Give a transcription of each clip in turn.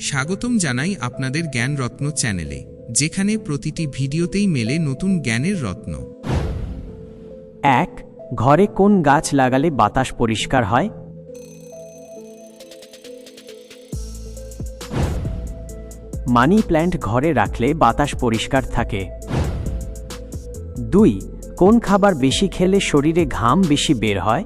স্বাগতম জানাই আপনাদের জ্ঞান রত্ন চ্যানেলে, যেখানে প্রতিটি ভিডিওতেই মেলে নতুন জ্ঞানের রত্ন। এক, ঘরে কোন গাছ লাগালে বাতাস পরিষ্কার হয়? মানি প্ল্যান্ট ঘরে রাখলে বাতাস পরিষ্কার থাকে। দুই, কোন খাবার বেশি খেলে শরীরে ঘাম বেশি বের হয়?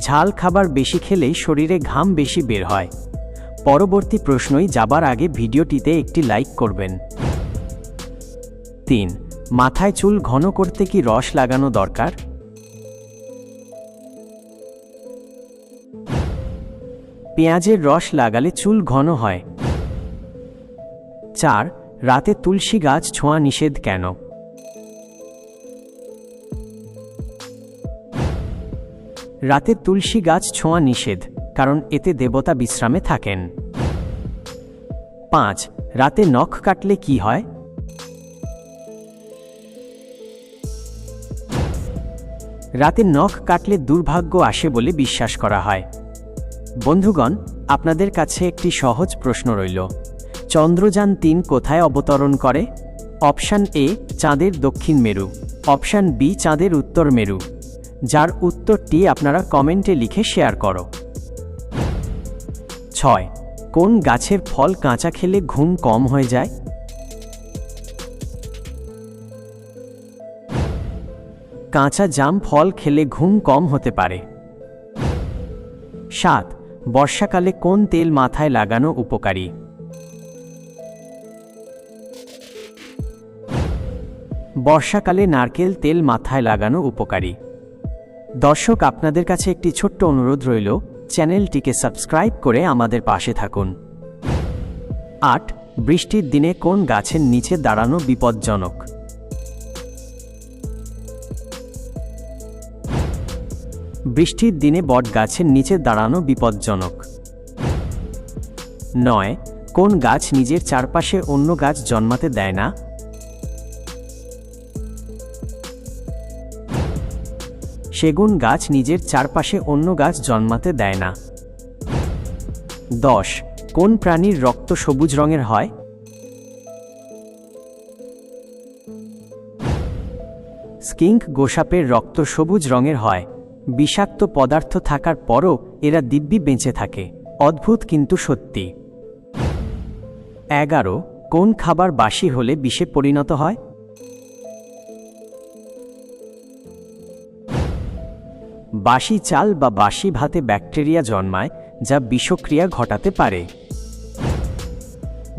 ঝাল খাবার বেশি খেলেই শরীরে ঘাম বেশি বের হয়। পরবর্তী প্রশ্নই যাবার আগে ভিডিওটিতে একটি লাইক করবেন। তিন, মাথায় চুল ঘন করতে কি রস লাগানো দরকার? পেঁয়াজের রস লাগালে চুল ঘন হয়। চার, রাতে তুলসী গাছ ছোঁয়া নিষেধ কেন? রাতে তুলসী গাছ ছোঁয়া নিষেধ, কারণ এতে দেবতা বিশ্রামে থাকেন। পাঁচ, রাতে নখ কাটলে কি হয়? রাতে নখ কাটলে দুর্ভাগ্য আসে বলে বিশ্বাস করা হয়। বন্ধুগণ, আপনাদের কাছে একটি সহজ প্রশ্ন রইল। চন্দ্রযান তিন কোথায় অবতরণ করে? অপশান এ, চাঁদের দক্ষিণ মেরু। অপশান বি, চাঁদের উত্তর মেরু। যার উত্তরটি আপনারা কমেন্টে লিখে শেয়ার করো। ছয়, কোন গাছের ফল কাঁচা খেলে ঘুম কম হয়ে যায়? কাঁচা জাম ফল খেলে ঘুম কম হতে পারে। সাত, বর্ষাকালে কোন তেল মাথায় লাগানো উপকারী? বর্ষাকালে নারকেল তেল মাথায় লাগানো উপকারী। দর্শক, আপনাদের কাছে একটি ছোট্ট অনুরোধ রইল। চ্যানেলটিকে সাবস্ক্রাইব করে আমাদের পাশে থাকুন। আট, বৃষ্টির দিনে কোন গাছের নিচে দাঁড়ানো বিপজ্জনক? বৃষ্টির দিনে বট গাছের নিচে দাঁড়ানো বিপজ্জনক। নয়, কোন গাছ নিজের চারপাশে অন্য গাছ জন্মাতে দেয় না? সেগুন গাছ নিজের চারপাশে অন্য গাছ জন্মাতে দেয় না। দশ, কোন প্রাণীর রক্ত সবুজ রঙের হয়? স্কিঙ্ক গোসাপের রক্ত সবুজ রঙের হয়। বিষাক্ত পদার্থ থাকার পরও এরা দিব্যি বেঁচে থাকে। অদ্ভুত কিন্তু সত্যি। এগারো, কোন খাবার বাসি হলে বিষে পরিণত হয়? বাসি চাল বা বাসি ভাতে ব্যাকটেরিয়া জন্মায় যা বিষক্রিয়া ঘটাতে পারে।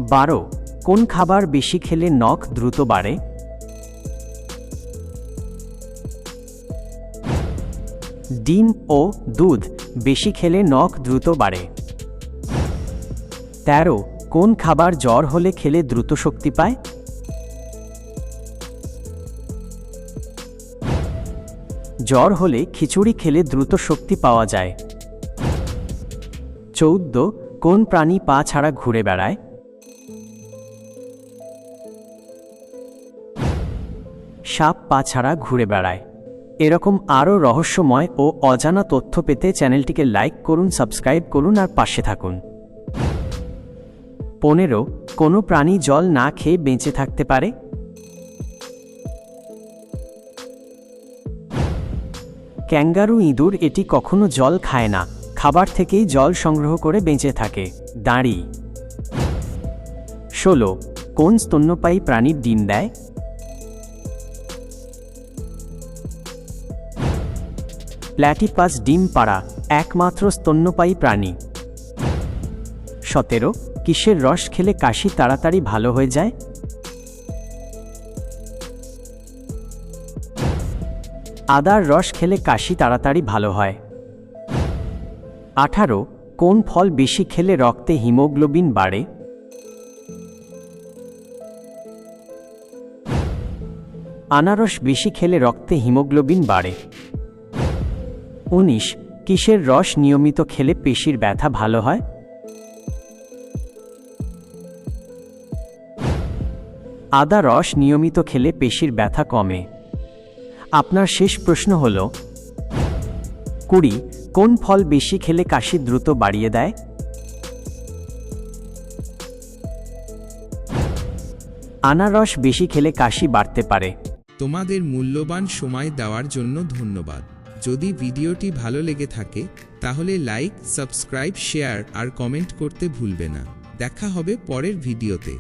বারো, কোন খাবার বেশি খেলে নখ দ্রুত বাড়ে? ডিম ও দুধ বেশি খেলে নখ দ্রুত বাড়ে। তেরো, কোন খাবার জ্বর হলে খেলে দ্রুত শক্তি পায়? জ্বর হলে খিচুড়ি খেলে দ্রুত শক্তি পাওয়া যায়। চৌদ্দ, কোন প্রাণী পা ছাড়া ঘুরে বেড়ায়? সাপ পা ছাড়া ঘুরে বেড়ায়। এরকম আরও রহস্যময় ও অজানা তথ্য পেতে চ্যানেলটিকে লাইক করুন, সাবস্ক্রাইব করুন আর পাশে থাকুন। পনেরো, কোনো প্রাণী জল না খেয়ে বেঁচে থাকতে পারে? ক্যাঙ্গারু ইঁদুর এটি কখনো জল খায় না, খাবার থেকেই জল সংগ্রহ করে বেঁচে থাকে। দাঁড়ি। ষোলো, কোন স্তন্যপায়ী প্রাণীর ডিম দেয়? প্ল্যাটিপাস ডিম পাড়া, একমাত্র স্তন্যপায়ী প্রাণী। সতেরো, কিসের রস খেলে কাশি তাড়াতাড়ি ভালো হয়ে যায়? আদার রস খেলে কাশি তাড়াতাড়ি ভালো হয়। আঠারো, কোন ফল বেশি খেলে রক্তে হিমোগ্লোবিন বাড়ে? আনারস বেশি খেলে রক্তে হিমোগ্লোবিন বাড়ে। উনিশ, কিসের রস নিয়মিত খেলে পেশির ব্যথা ভালো হয়? আদা রস নিয়মিত খেলে পেশির ব্যথা কমে। আপনার শেষ প্রশ্ন হল, কুড়ি, কোন ফল বেশি খেলে কাশি দ্রুত বাড়িয়ে দেয়? আনারস বেশি খেলে কাশি বাড়তে পারে। তোমাদের মূল্যবান সময় দেওয়ার জন্য ধন্যবাদ। যদি ভিডিওটি ভালো লেগে থাকে, তাহলে লাইক, সাবস্ক্রাইব, শেয়ার আর কমেন্ট করতে ভুলবে না। দেখা হবে পরের ভিডিওতে।